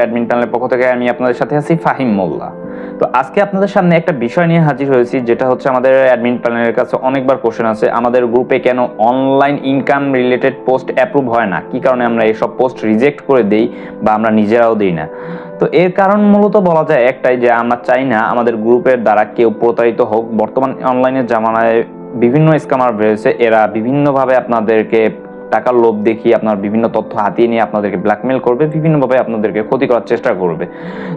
Admin প্যানেলের পক্ষ থেকে আমি আপনাদের সাথে আছি ফাহিম মোল্লা। তো আজকে আপনাদের সামনে একটা বিষয় নিয়ে হাজির হয়েছি, যেটা হচ্ছে আমাদের অ্যাডমিন প্যানেলের কাছে অনেকবার কোশ্চেন আছে, আমাদের গ্রুপে কেন online income related post approve হয় না? কি কারণে আমরা এসব পোস্ট রিজেক্ট করে দেই বা আমরা নিজেরাও দিই না? তো এর কারণ মূলত বলা যায় একটাই যে আমরা চাই না আমাদের গ্রুপের দ্বারা কেউ প্রতারিত হোক। বর্তমান অনলাইনের জামানায় বিভিন্ন স্ক্যামার রয়েছে, এরা বিভিন্নভাবে আপনাদেরকে টাকার লোভ দেখিয়ে আপনার বিভিন্ন তথ্য হাতিয়ে নিয়ে আপনাদেরকে ব্ল্যাকমেল করবে, বিভিন্নভাবে আপনাদেরকে ক্ষতি করার চেষ্টা করবে।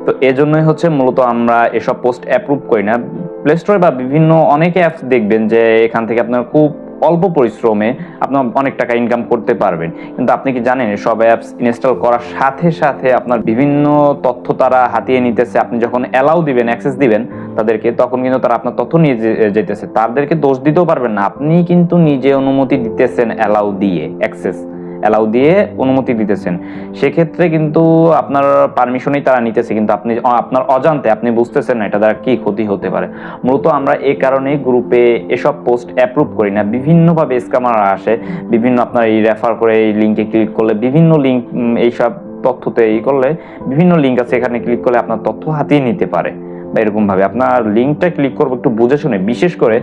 তো এজন্যই হচ্ছে মূলত আমরা এসব পোস্ট অ্যাপ্রুভ করি না। প্লে স্টোরে বা বিভিন্ন অনেক অ্যাপস দেখবেন যে এখান থেকে আপনার খুব অল্প পরিশ্রমে আপনার অনেক টাকা ইনকাম করতে পারবেন। কিন্তু আপনি কি জানেন, সব অ্যাপস ইনস্টল করার সাথে সাথে আপনার বিভিন্ন তথ্য তারা হাতিয়ে নিতেছে। আপনি যখন অ্যালাউ দিবেন অ্যাক্সেস দিবেন তাদেরকে, তখন কিন্তু তারা আপনার তথ্য নিয়ে যেতেছে। তাদেরকে দোষ দিতেও পারবেন না। আপনি কিন্তু নিজে অনুমতি দিতেছেন অ্যালাউ দিয়ে অ্যাক্সেস অ্যালাউ দিয়ে অনুমতি দিতেছেন। সেক্ষেত্রে কিন্তু আপনার পারমিশনই তারা নিতেছে, কিন্তু আপনি, আপনার অজান্তে আপনি বুঝতেছেন না এটা দ্বারা কি ক্ষতি হতে পারে। মূলত আমরা এই কারণেই গ্রুপে এসব পোস্ট অ্যাপ্রুভ করি না। বিভিন্নভাবে স্ক্যামার আসে, বিভিন্ন আপনার এই রেফার করে এই লিঙ্কে ক্লিক করলে, বিভিন্ন লিঙ্ক এইসব তথ্যতে এই করলে, বিভিন্ন লিঙ্ক আছে এখানে ক্লিক করলে আপনার তথ্য হাতিয়ে নিতে পারে। বা এরকম ভাবে আপনার লিঙ্কটা ক্লিক করব একটু বুঝে শুনে, বিশেষ করে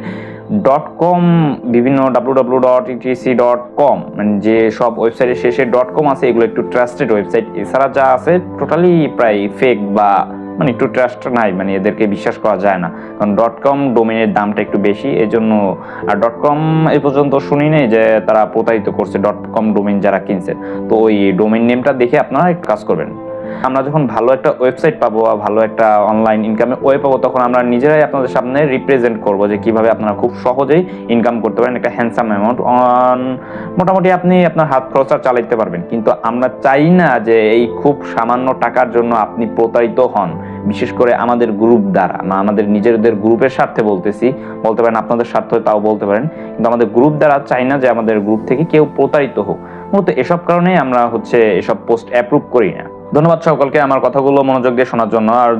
ডট কম বিভিন্ন W W dot ETC dot com মানে যে সব ওয়েবসাইটের শেষে ডট কম আছে, এগুলো একটু ট্রাস্টেড ওয়েবসাইট এছাড়া যা আছে টোটালি প্রায় ফেক বা মানে একটু ট্রাস্ট নাই মানে এদেরকে বিশ্বাস করা যায় না। কারণ ডট কম ডোমেনের দামটা একটু বেশি এই জন্য আর ডট কম এ পর্যন্ত শুনি নেই যে তারা প্রতারিত করছে ডট কম ডোমেন যারা কিনছে। তো ওই ডোমেন নেমটা দেখে আপনারা একটু কাজ করবেন। আমরা যখন ভালো একটা ওয়েবসাইট পাবো বা ভালো একটা অনলাইন ইনকামের ওয়ে পাবো, তখন আমরা নিজেরাই আপনাদের সামনে রিপ্রেজেন্ট করব যে কীভাবে আপনারা খুব সহজেই ইনকাম করতে পারেন একটা হ্যান্ডসাম অ্যামাউন্ট অন মোটামুটি আপনি আপনার হাত খরচা চালাইতে পারবেন। কিন্তু আমরা চাই না যে এই খুব সামান্য টাকার জন্য আপনি প্রতারিত হন। বিশেষ করে আমাদের গ্রুপ দ্বারা, না, আমাদের নিজেদের গ্রুপের স্বার্থে বলতেছি। বলতে পারেন আপনাদের স্বার্থে তাও বলতে পারেন। কিন্তু আমাদের গ্রুপ দ্বারা চাই না যে আমাদের গ্রুপ থেকে কেউ প্রতারিত হোক। মূলত এসব কারণেই আমরা হচ্ছে এসব পোস্ট অ্যাপ্রুভ করি না। ধন্যবাদ সকলকে আমার কথাগুলো মনোযোগ দিয়ে শোনার জন্য। আর